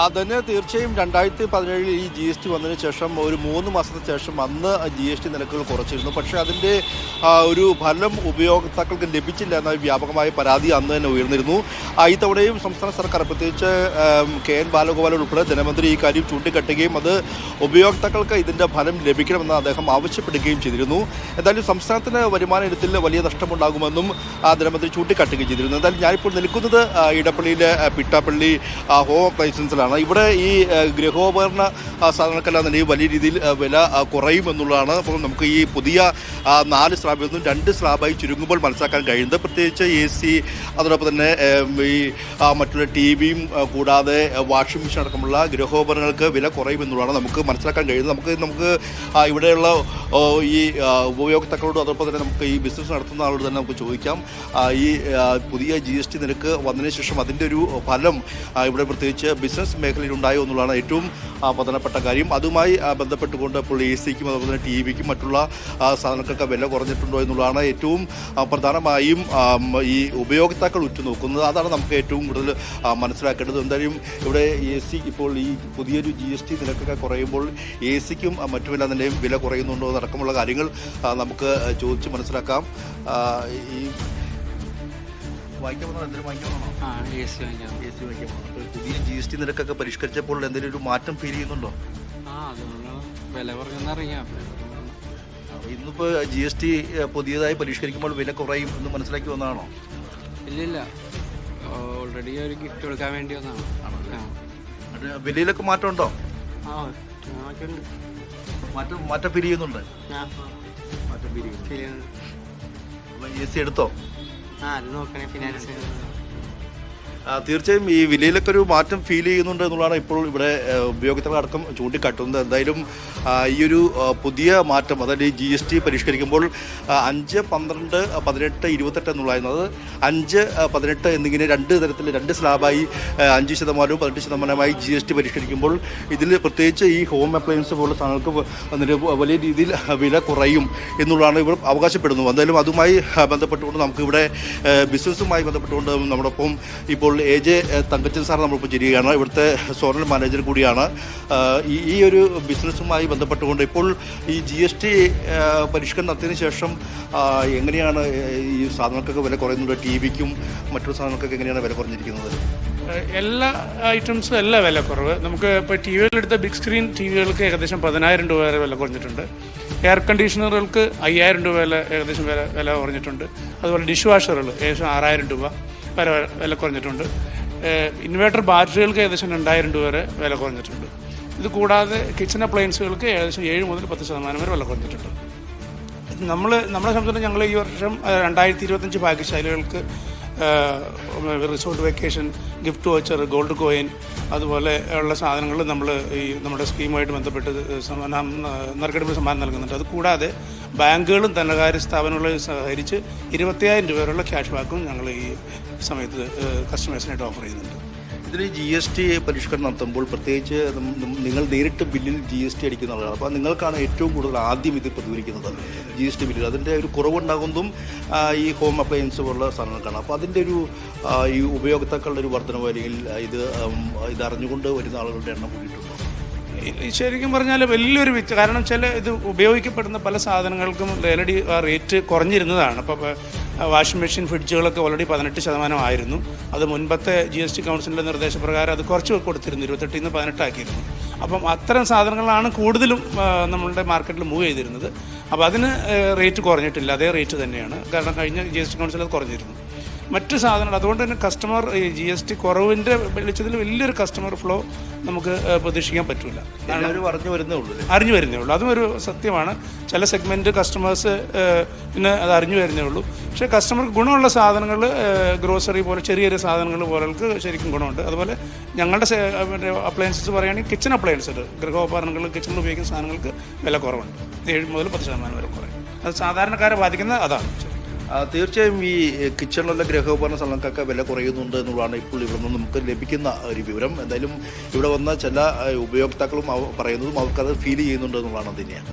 അതിന് തീർച്ചയായും രണ്ടായിരത്തി പതിനേഴിൽ ഈ ജി എസ് ടി വന്നതിന് ശേഷം ഒരു മൂന്ന് മാസത്തിന് ശേഷം അന്ന് ജി എസ് ടി നിരക്കുകൾ കുറച്ചിരുന്നു. പക്ഷേ അതിന്റെ ഒരു ഫലം ഉപയോക്താക്കൾക്ക് ലഭിച്ചില്ല എന്ന വ്യാപകമായ പരാതി അന്ന് തന്നെ ഉയർന്നിരുന്നു. ഇത്തവണയും സംസ്ഥാന സർക്കാർ പ്രത്യേകിച്ച് കെ എൻ ബാലഗോപാൽ ഉൾപ്പെടെ ധനമന്ത്രി ഈ കാര്യം ചൂണ്ടിക്കാട്ടുകയും അത് ഉപയോക്താക്കൾക്ക് ഇതിന്റെ ഫലം ലഭിക്കണമെന്ന് അദ്ദേഹം ആവശ്യപ്പെടുകയും ചെയ്തിരുന്നു. എന്തായാലും സംസ്ഥാനത്തിന് വരുമാന ഇനത്തിൽ വലിയ നഷ്ടമുണ്ടാകുമെന്നും ധനമന്ത്രി ചൂണ്ടിക്കാട്ടുകയും ചെയ്തിരുന്നു. എന്തായാലും ഞാനിപ്പോൾ നിൽക്കുന്നത് ഇടപ്പള്ളിയിലെ പിട്ടാപ്പള്ളി ഹോം ഹോം അപ്ലയൻസൻസിലാണ് ഇവിടെ ഈ ഗൃഹോപകരണ സാധനങ്ങൾക്കെല്ലാം വലിയ രീതിയിൽ വില കുറയും എന്നുള്ളതാണ്. അപ്പോൾ നമുക്ക് ഈ പുതിയ നാല് സ്ലാബിൽ നിന്നും രണ്ട് സ്ലാബായി ചുരുങ്ങുമ്പോൾ മനസ്സിലാക്കാൻ കഴിയുന്നത്. പ്രത്യേകിച്ച് എ സി അതോടൊപ്പം തന്നെ ഈ മറ്റുള്ള ടി വിയും കൂടാതെ വാഷിംഗ് മെഷീൻ അടക്കമുള്ള ഗൃഹോപകരണങ്ങൾക്ക് വില കുറയും എന്നുള്ളതാണ് നമുക്ക് മനസ്സിലാക്കാൻ കഴിയുന്നത്. നമുക്ക് നമുക്ക് ഇവിടെയുള്ള ഈ ഉപയോക്താക്കളോട് അതോടൊപ്പം തന്നെ നമുക്ക് ഈ ബിസിനസ് നടത്തുന്ന ആളോട് തന്നെ നമുക്ക് ചോദിക്കാം. ഈ പുതിയ ജി എസ് ടി നിരക്ക് വന്നതിന് ശേഷം അതിന്റെ ഒരു ഫലം ഇവിടെ പ്രത്യേകിച്ച് ബിസിനസ് മേഖലയിൽ ഉണ്ടായോ എന്നുള്ളതാണ് ഏറ്റവും പ്രധാനപ്പെട്ട കാര്യം. അതുമായി ബന്ധപ്പെട്ടുകൊണ്ട് ഇപ്പോൾ എ സിക്കും അതുപോലെ തന്നെ ടി വിക്കും മറ്റുള്ള സാധനങ്ങൾക്കൊക്കെ വില കുറഞ്ഞിട്ടുണ്ടോ എന്നുള്ളതാണ് ഏറ്റവും പ്രധാനമായും ഈ ഉപയോക്താക്കൾ ഉറ്റുനോക്കുന്നത്. അതാണ് നമുക്ക് ഏറ്റവും കൂടുതൽ മനസ്സിലാക്കേണ്ടത്. എന്തായാലും ഇവിടെ എ സി ഇപ്പോൾ ഈ പുതിയൊരു ജി എസ് ടി നിരക്കൊക്കെ കുറയുമ്പോൾ എ സിക്കും മറ്റുമെല്ലാം തന്നെയും വില കുറയുന്നുണ്ടോ എന്നടക്കമുള്ള കാര്യങ്ങൾ നമുക്ക് ചോദിച്ച് മനസ്സിലാക്കാം. ഈ വായിക്കാൻ വന്നാൽ എന്തെങ്കിലും വാങ്ങിക്കാൻ വന്നോ? ആ എ സി വാങ്ങിക്കാം എ സി വാങ്ങിക്കാൻ വന്നോ? അപ്പോൾ പുതിയ ജി എസ് ടി നിരക്കൊക്കെ പരിഷ്കരിച്ചപ്പോൾ എന്തെങ്കിലും ഒരു മാറ്റം ഫീൽ ചെയ്യുന്നുണ്ടോ? ആ അതുകൊണ്ട് വില കുറഞ്ഞെന്നറിയാം ഇന്നിപ്പോൾ ജി എസ് ടി പുതിയതായി പരിഷ്കരിക്കുമ്പോൾ വില കുറയും എന്ന് മനസ്സിലാക്കി വന്നതാണോ? ഇല്ലില്ല. ഓൾറെഡി ഒരു ഗിഫ്റ്റ് കൊടുക്കാൻ വേണ്ടി വന്നതാണ്. വിലയിലൊക്കെ മാറ്റം ഉണ്ടോ ആ മാറ്റമുണ്ട്. മാറ്റം മാറ്റം ഫീൽ ചെയ്യുന്നുണ്ട്? മാറ്റം അപ്പോൾ എ സി എടുത്തോ? ആ അത് നോക്കണേ ഫിനാൻസ് തീർച്ചയായും ഈ വിലയിലൊക്കെ ഒരു മാറ്റം ഫീൽ ചെയ്യുന്നുണ്ട് എന്നുള്ളതാണ് ഇപ്പോൾ ഇവിടെ ഉപയോഗത്തിനടക്കം ചൂണ്ടിക്കാട്ടുന്നത്. എന്തായാലും ഈ ഒരു പുതിയ മാറ്റം അതായത് ഈ ജി എസ് ടി പരിഷ്കരിക്കുമ്പോൾ അഞ്ച് പന്ത്രണ്ട് പതിനെട്ട് ഇരുപത്തെട്ട് എന്നുള്ളതായിരുന്നു. അത് അഞ്ച് പതിനെട്ട് എന്നിങ്ങനെ രണ്ട് തരത്തിൽ രണ്ട് സ്ലാബായി അഞ്ച് ശതമാനവും പതിനെട്ട് ശതമാനമായി ജി എസ് ടി പരിഷ്കരിക്കുമ്പോൾ ഇതിൽ പ്രത്യേകിച്ച് ഈ ഹോം അപ്ലയൻസ് പോലുള്ള സാധനങ്ങൾക്ക് വലിയ രീതിയിൽ വില കുറയും എന്നുള്ളതാണ് ഇവർ അവകാശപ്പെടുന്നത്. എന്തായാലും അതുമായി ബന്ധപ്പെട്ടുകൊണ്ട് നമുക്കിവിടെ ബിസിനസ്സുമായി ബന്ധപ്പെട്ടുകൊണ്ട് നമ്മുടെയൊപ്പം ഇപ്പോൾ എ ജെ തങ്കച്ചൻ സാർ നമ്മളിപ്പോൾ ചെയ്യുകയാണ് ഇവിടുത്തെ സോണൽ മാനേജർ കൂടിയാണ്. ഈ ഒരു ബിസിനസ്സുമായി ബന്ധപ്പെട്ടുകൊണ്ട് ഇപ്പോൾ ഈ ജി എസ് ടി പരിഷ്കരണം നടത്തിയതിനു ശേഷം എങ്ങനെയാണ് ഈ സാധനങ്ങൾക്കൊക്കെ വില കുറയുന്നത്? ടി വിക്കും മറ്റു സാധനങ്ങൾക്കൊക്കെ എങ്ങനെയാണ് വില കുറഞ്ഞിരിക്കുന്നത്? എല്ലാ ഐറ്റംസും എല്ലാ വില കുറവ്. നമുക്ക് ഇപ്പോൾ ടി വികളെടുത്ത ബിഗ് സ്ക്രീൻ ടി വികൾക്ക് ഏകദേശം പതിനായിരം രൂപ വരെ വില കുറഞ്ഞിട്ടുണ്ട്. എയർ കണ്ടീഷണറുകൾക്ക് അയ്യായിരം രൂപ വില ഏകദേശം വില വില കുറഞ്ഞിട്ടുണ്ട്. അതുപോലെ ഡിഷ് വാഷറുകൾ ഏകദേശം ആറായിരം രൂപ. വരെ വില കുറഞ്ഞിട്ടുണ്ട്. ഇൻവേർട്ടർ ബാറ്ററികൾക്ക് ഏകദേശം രണ്ടായിരം രൂപ വരെ വില കുറഞ്ഞിട്ടുണ്ട്. ഇത് കൂടാതെ കിച്ചൺ അപ്ലയൻസുകൾക്ക് ഏകദേശം ഏഴ് മുതൽ പത്ത് ശതമാനം വരെ വില കുറഞ്ഞിട്ടുണ്ട്. നമ്മൾ നമ്മളെ സംബന്ധിച്ച് ഞങ്ങൾ ഈ വർഷം രണ്ടായിരത്തി ഇരുപത്തഞ്ച് ഭാഗ്യശാലികൾക്ക് resort vacation gift voucher gold coin അതുപോലെ ഉള്ള സാധനങ്ങൾ നമ്മൾ ഈ നമ്മുടെ സ്കീമുമായിട്ട് ബന്ധപ്പെട്ട് സമ്മാനം നറുക്കെടുപ്പ് സമ്മാനം നൽകുന്നുണ്ട്. അത് കൂടാതെ ബാങ്കുകളും ധനകാര്യ സ്ഥാപനങ്ങളും സഹകരിച്ച് ഇരുപത്തിയായിരം രൂപ വരെയുള്ള ക്യാഷ് ബാക്കും ഞങ്ങൾ ഈ സമയത്ത് കസ്റ്റമേഴ്സിനായിട്ട് ഓഫർ ചെയ്യുന്നുണ്ട്. ഇതിൽ ജി എസ് ടി പരിഷ്കരണം നടത്തുമ്പോൾ പ്രത്യേകിച്ച് നിങ്ങൾ നേരിട്ട് ബില്ലിൽ ജി എസ് ടി അടിക്കുന്ന ആളുകൾ അപ്പോൾ നിങ്ങൾക്കാണ് ഏറ്റവും കൂടുതൽ ആദ്യം ഇത് പ്രതികരിക്കുന്നത് ജി എസ് ടി ബില്ലിൽ. അതിന്റെ ഒരു കുറവുണ്ടാകുന്നതും ഈ ഹോം അപ്ലയൻസ് പോലുള്ള സാധനങ്ങൾക്കാണ്. അപ്പോൾ അതിന്റെ ഒരു ഈ ഉപയോക്താക്കളുടെ ഒരു വർധനവ് അല്ലെങ്കിൽ ഇത് ഇതറിഞ്ഞുകൊണ്ട് വരുന്ന ആളുകളുടെ എണ്ണം കൂടിയിട്ടുണ്ടോ. ശരിക്കും പറഞ്ഞാൽ വലിയൊരു വിറ്റ് കാരണം ചില ഇത് ഉപയോഗിക്കപ്പെടുന്ന പല സാധനങ്ങൾക്കും ലേലടി റേറ്റ് കുറഞ്ഞിരുന്നതാണ്. അപ്പോൾ വാഷിംഗ് മെഷീൻ ഫ്രിഡ്ജുകളൊക്കെ ഓൾറെഡി പതിനെട്ട് ശതമാനമായിരുന്നു അത് മുൻപത്തെ ജി എസ് ടി കൗൺസിലിന്റെ നിർദ്ദേശപ്രകാരം അത് കുറച്ച് കൊടുത്തിരുന്നു. ഇരുപത്തെട്ടിൽ നിന്ന് പതിനെട്ടാക്കിയിരുന്നു. അപ്പം അത്തരം സാധനങ്ങളാണ് കൂടുതലും നമ്മളുടെ മാർക്കറ്റിൽ മൂവ് ചെയ്തിരുന്നത്. അപ്പോൾ അതിന് റേറ്റ് കുറഞ്ഞിട്ടില്ല. അതേ റേറ്റ് തന്നെയാണ്. കാരണം കഴിഞ്ഞ ജി എസ് ടി കൗൺസിൽ അത് കുറഞ്ഞിരുന്നു. മറ്റ് സാധനങ്ങൾ. അതുകൊണ്ട് തന്നെ കസ്റ്റമർ ഈ ജി എസ് ടി കുറവിന്റെ വെളിച്ചത്തിൽ വലിയൊരു കസ്റ്റമർ ഫ്ലോ നമുക്ക് പ്രതീക്ഷിക്കാൻ പറ്റില്ല അറിഞ്ഞു വരുന്നേ ഉള്ളൂ അറിഞ്ഞു വരുന്നേ ഉള്ളൂ. അതും ഒരു സത്യമാണ്. ചില സെഗ്മെന്റ് കസ്റ്റമേഴ്സ് പിന്നെ അത് അറിഞ്ഞു വരുന്നേ ഉള്ളൂ. പക്ഷേ കസ്റ്റമർക്ക് ഗുണമുള്ള സാധനങ്ങൾ ഗ്രോസറി പോലെ ചെറിയ ചെറിയ സാധനങ്ങൾ പോലെക്ക് ശരിക്കും ഗുണമുണ്ട്. അതുപോലെ ഞങ്ങളുടെ അപ്ലയൻസസ് പറയുകയാണെങ്കിൽ കിച്ചൺ അപ്ലയൻസുകൾ ഗൃഹോപകരണങ്ങൾ കിച്ചണിൽ ഉപയോഗിക്കുന്ന സാധനങ്ങൾക്ക് വില കുറവുണ്ട്. ഏഴ് മുതൽ പത്ത് ശതമാനം വരെ കുറയും. അത് സാധാരണക്കാരെ ബാധിക്കുന്നത് അതാണ്. തീർച്ചയായും ഈ കിച്ചണിലുള്ള ഗൃഹോപകരണ സ്ഥലങ്ങൾക്കൊക്കെ വില കുറയുന്നുണ്ട് എന്നുള്ളതാണ് ഇപ്പോൾ ഇവിടെ നിന്ന് നമുക്ക് ലഭിക്കുന്ന ഒരു വിവരം. എന്തായാലും ഇവിടെ വന്ന ചില ഉപയോക്താക്കളും പറയുന്നതും അവർക്കത് ഫീൽ ചെയ്യുന്നുണ്ട് എന്നുള്ളതാണ് തന്നെയാണ്.